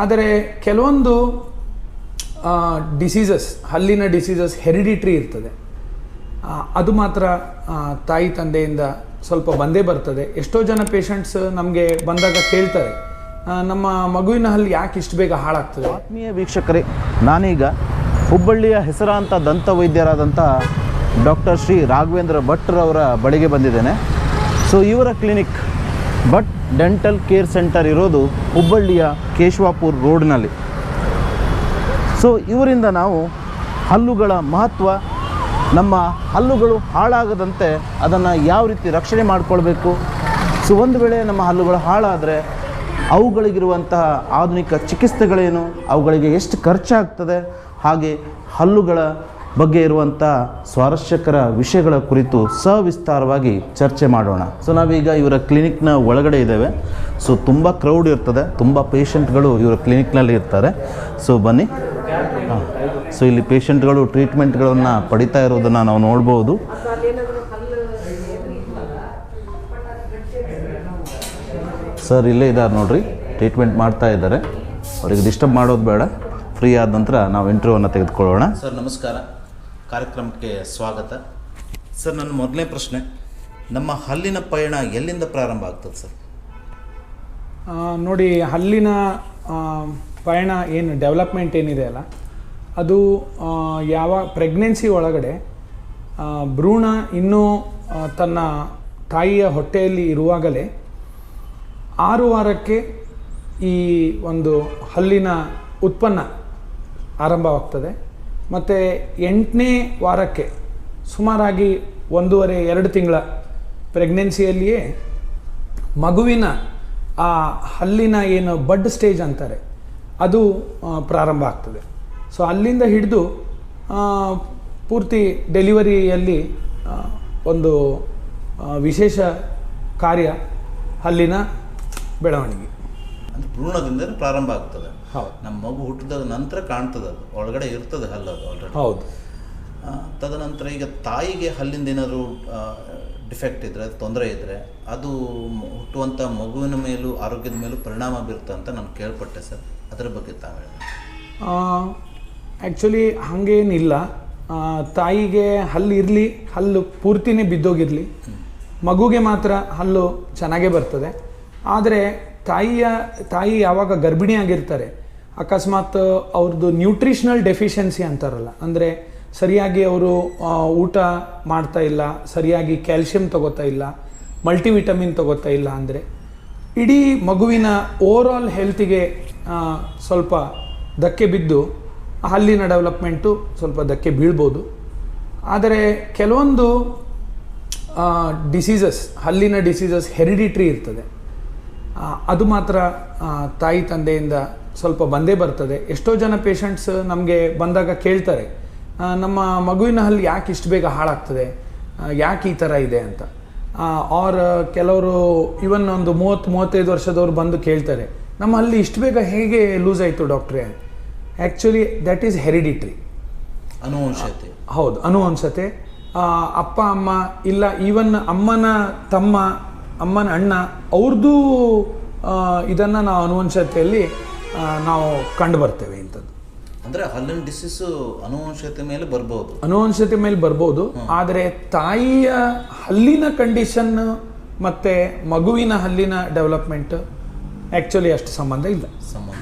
ಆದರೆ ಕೆಲವೊಂದು ಡಿಸೀಸಸ್ ಹಲ್ಲಿನ ಡಿಸೀಸಸ್ ಹೆರಿಡಿಟ್ರಿ ಇರ್ತದೆ. ಅದು ಮಾತ್ರ ತಾಯಿ ತಂದೆಯಿಂದ ಸ್ವಲ್ಪ ಬಂದೇ ಬರ್ತದೆ. ಎಷ್ಟೋ ಜನ ಪೇಷಂಟ್ಸ್ ನಮಗೆ ಬಂದಾಗ ಕೇಳ್ತಾರೆ ನಮ್ಮ ಮಗುವಿನ ಹಲ್ಲಿ ಯಾಕೆ ಇಷ್ಟು ಬೇಗ ಹಾಳಾಗ್ತದೆ? ಆತ್ಮೀಯ ವೀಕ್ಷಕರೇ, ನಾನೀಗ ಹುಬ್ಬಳ್ಳಿಯ ಹೆಸರಾಂತ ದಂತ ವೈದ್ಯರಾದಂಥ ಡಾಕ್ಟರ್ ಶ್ರೀ ರಾಘವೇಂದ್ರ ಭಟ್ರವರ ಬಳಿಗೆ ಬಂದಿದ್ದೇನೆ. ಸೊ ಇವರ clinic Bhat dental care centre ಇರೋದು ಹುಬ್ಬಳ್ಳಿಯ ಕೇಶವಾಪುರ್ ರೋಡ್ನಲ್ಲಿ. ಸೊ, ಇವರಿಂದ ನಾವು ಹಲ್ಲುಗಳ ಮಹತ್ವ, ನಮ್ಮ ಹಲ್ಲುಗಳು ಹಾಳಾಗದಂತೆ ಅದನ್ನು ಯಾವ ರೀತಿ ರಕ್ಷಣೆ ಮಾಡಿಕೊಳ್ಬೇಕು? ಸೊ, ಒಂದು ವೇಳೆ ನಮ್ಮ ಹಲ್ಲುಗಳು ಹಾಳಾದರೆ ಅವುಗಳಿಗಿರುವಂತಹ ಆಧುನಿಕ ಚಿಕಿತ್ಸೆಗಳೇನು? ಅವುಗಳಿಗೆ ಎಷ್ಟು ಖರ್ಚಾಗ್ತದೆ? ಹಾಗೆ ಹಲ್ಲುಗಳ ಬಗ್ಗೆ ಇರುವಂಥ ಸ್ವಾರಸ್ಯಕರ ವಿಷಯಗಳ ಕುರಿತು ಸವಿಸ್ತಾರವಾಗಿ ಚರ್ಚೆ ಮಾಡೋಣ. ಸೊ ನಾವೀಗ ಇವರ ಕ್ಲಿನಿಕ್ನ ಒಳಗಡೆ ಇದ್ದೇವೆ. ಸೊ ತುಂಬ ಕ್ರೌಡ್ ಇರ್ತದೆ. ತುಂಬ ಪೇಷಂಟ್ಗಳು ಇವರ ಕ್ಲಿನಿಕ್ನಲ್ಲಿ ಇರ್ತಾರೆ. ಸೊ ಬನ್ನಿ. ಸೊ ಇಲ್ಲಿ ಪೇಷಂಟ್ಗಳು ಟ್ರೀಟ್ಮೆಂಟ್ಗಳನ್ನು ಪಡಿತಾ ಇರೋದನ್ನು ನಾವು ನೋಡ್ಬೋದು. ಸರ್ ಇಲ್ಲೇ ಇದ್ದಾರೆ ನೋಡ್ರಿ. ಟ್ರೀಟ್ಮೆಂಟ್ ಮಾಡ್ತಾ ಇದ್ದಾರೆ. ಅವ್ರಿಗೆ ಡಿಸ್ಟರ್ಬ್ ಮಾಡೋದು ಬೇಡ. ಫ್ರೀ ಆದ ನಂತರ ನಾವು ಇಂಟರ್ವ್ಯೂವನ್ನು ತೆಗೆದುಕೊಳ್ಳೋಣ. ಸರ್ ನಮಸ್ಕಾರ. ಕಾರ್ಯಕ್ರಮಕ್ಕೆ ಸ್ವಾಗತ. ಸರ್, ನನ್ನ ಮೊದಲನೇ ಪ್ರಶ್ನೆ, ನಮ್ಮ ಹಲ್ಲಿನ ಪಯಣ ಎಲ್ಲಿಂದ ಪ್ರಾರಂಭ ಆಗ್ತದೆ ಸರ್? ನೋಡಿ, ಹಲ್ಲಿನ ಪಯಣ ಏನು, ಡೆವಲಪ್ಮೆಂಟ್ ಏನಿದೆ ಅಲ್ಲ, ಅದು ಯಾವ ಪ್ರೆಗ್ನೆನ್ಸಿ ಒಳಗಡೆ ಭ್ರೂಣ ಇನ್ನೂ ತನ್ನ ತಾಯಿಯ ಹೊಟ್ಟೆಯಲ್ಲಿ ಇರುವಾಗಲೇ, ಆರು ವಾರಕ್ಕೆ ಈ ಒಂದು ಹಲ್ಲಿನ ಉತ್ಪನ್ನ ಆರಂಭವಾಗ್ತದೆ. ಮತ್ತು ಎಂಟನೇ ವಾರಕ್ಕೆ ಸುಮಾರಾಗಿ ಒಂದೂವರೆ, ಎರಡು ತಿಂಗಳ ಪ್ರೆಗ್ನೆನ್ಸಿಯಲ್ಲಿಯೇ ಮಗುವಿನ ಆ ಹಲ್ಲಿನ ಏನು ಬಡ್ ಸ್ಟೇಜ್ ಅಂತಾರೆ, ಅದು ಪ್ರಾರಂಭ ಆಗ್ತದೆ. ಸೊ, ಅಲ್ಲಿಂದ ಹಿಡಿದು ಪೂರ್ತಿ ಡೆಲಿವರಿಯಲ್ಲಿ ಒಂದು ವಿಶೇಷ ಕಾರ್ಯ ಹಲ್ಲಿನ ಬೆಳವಣಿಗೆ. ಅದು ಭ್ರೂಣದಿಂದ ಪ್ರಾರಂಭ ಆಗ್ತದೆ. ನಮ್ಮ ಮಗು ಹುಟ್ಟಿದ ನಂತರ ಕಾಣ್ತದೆ ಅದು. ಒಳಗಡೆ ಇರ್ತದೆ ಹಲ್ಲು ಅದು ಆಲ್ರೆಡಿ ಹೌದು. ತದನಂತರ ಈಗ ತಾಯಿಗೆ ಹಲ್ಲಿಂದ ಏನಾದರೂ ಡಿಫೆಕ್ಟ್ ಇದ್ದರೆ ತೊಂದರೆ ಇದ್ದರೆ ಅದು ಹುಟ್ಟುವಂಥ ಮಗುವಿನ ಮೇಲೂ ಆರೋಗ್ಯದ ಮೇಲೂ ಪರಿಣಾಮ ಬೀರುತ್ತೆ ಅಂತ ನಾನು ಕೇಳ್ಪಟ್ಟೆ ಸರ್. ಅದರ ಬಗ್ಗೆ ತಾವು ಹೇಳಿ. ಆ್ಯಕ್ಚುಲಿ ಹಾಗೇನಿಲ್ಲ. ತಾಯಿಗೆ ಹಲ್ಲು ಇರಲಿ ಹಲ್ಲು ಪೂರ್ತಿನೇ ಬಿದ್ದೋಗಿರಲಿ. ಮಗುಗೆ ಮಾತ್ರ ಹಲ್ಲು ಚೆನ್ನಾಗೇ ಬರ್ತದೆ. ಆದರೆ ತಾಯಿಯ ತಾಯಿ ಯಾವಾಗ ಗರ್ಭಿಣಿಯಾಗಿರ್ತಾರೆ ಅಕಸ್ಮಾತ್ ಅವ್ರದ್ದು ನ್ಯೂಟ್ರಿಷನಲ್ ಡೆಫಿಷಿಯನ್ಸಿ ಅಂತಾರಲ್ಲ. ಅಂದರೆ ಸರಿಯಾಗಿ ಅವರು ಊಟ ಮಾಡ್ತಾ ಇಲ್ಲ, ಸರಿಯಾಗಿ ಕ್ಯಾಲ್ಶಿಯಂ ತಗೋತಾ ಇಲ್ಲ ಮಲ್ಟಿವಿಟಮಿನ್ ತಗೋತಾ ಇಲ್ಲ ಅಂದರೆ ಇಡೀ ಮಗುವಿನ ಓವರಾಲ್ ಹೆಲ್ತಿಗೆ ಸ್ವಲ್ಪ ಧಕ್ಕೆ ಬಿದ್ದು ಹಲ್ಲಿನ ಡೆವಲಪ್ಮೆಂಟು ಸ್ವಲ್ಪ ಧಕ್ಕೆ ಬೀಳ್ಬೋದು. ಆದರೆ ಕೆಲವೊಂದು ಡಿಸೀಸಸ್ ಹಲ್ಲಿನ ಡಿಸೀಸಸ್ ಹೆರಿಡಿಟ್ರಿ ಇರ್ತದೆ. ಅದು ಮಾತ್ರ ತಾಯಿ ತಂದೆಯಿಂದ ಸ್ವಲ್ಪ ಬಂದೇ ಬರ್ತದೆ. ಎಷ್ಟೋ ಜನ ಪೇಷಂಟ್ಸ್ ನಮಗೆ ಬಂದಾಗ ಕೇಳ್ತಾರೆ ನಮ್ಮ ಮಗುವಿನ ಹಲ್ಲಿ ಯಾಕೆ ಇಷ್ಟು ಬೇಗ ಹಾಳಾಗ್ತದೆ ಯಾಕೆ ಈ ಥರ ಇದೆ ಅಂತ. ಆರ್ ಕೆಲವರು ಇವನ್ ಒಂದು ಮೂವತ್ತು ಮೂವತ್ತೈದು ವರ್ಷದವ್ರು ಬಂದು ಕೇಳ್ತಾರೆ ನಮ್ಮ ಹಲ್ಲಿ ಇಷ್ಟು ಬೇಗ ಹೇಗೆ ಲೂಸ್ ಆಯಿತು ಡಾಕ್ಟ್ರೇ ಆ್ಯಕ್ಚುಲಿ ದ್ಯಾಟ್ ಈಸ್ ಹೆರಿಡಿಟ್ರಿ ಅನುವಂಶತೆ ಹೌದು ಅನುವಂಶತೆ ಅಪ್ಪ ಅಮ್ಮ ಇಲ್ಲ ಈವನ್ ಅಮ್ಮನ ತಮ್ಮ ಅಮ್ಮನ ಅಣ್ಣ ಅವ್ರದ್ದು ಇದನ್ನು ನಾವು ಅನುವಂಶತೆಯಲ್ಲಿ ನಾವು ಕಂಡು ಬರ್ತೇವೆ ಇಂಥದ್ದು. ಅಂದರೆ ಹಲ್ಲಿನ ಡಿಸೀಸು ಅನುವಂಶತೆ ಮೇಲೆ ಬರ್ಬೋದು. ಅನುವಂಶತೆ ಮೇಲೆ ಬರ್ಬೋದು. ಆದರೆ ತಾಯಿಯ ಹಲ್ಲಿನ ಕಂಡೀಷನ್ ಮತ್ತು ಮಗುವಿನ ಹಲ್ಲಿನ ಡೆವಲಪ್ಮೆಂಟ್ ಆ್ಯಕ್ಚುಲಿ ಅಷ್ಟು ಸಂಬಂಧ ಇಲ್ಲ. ಸಂಬಂಧ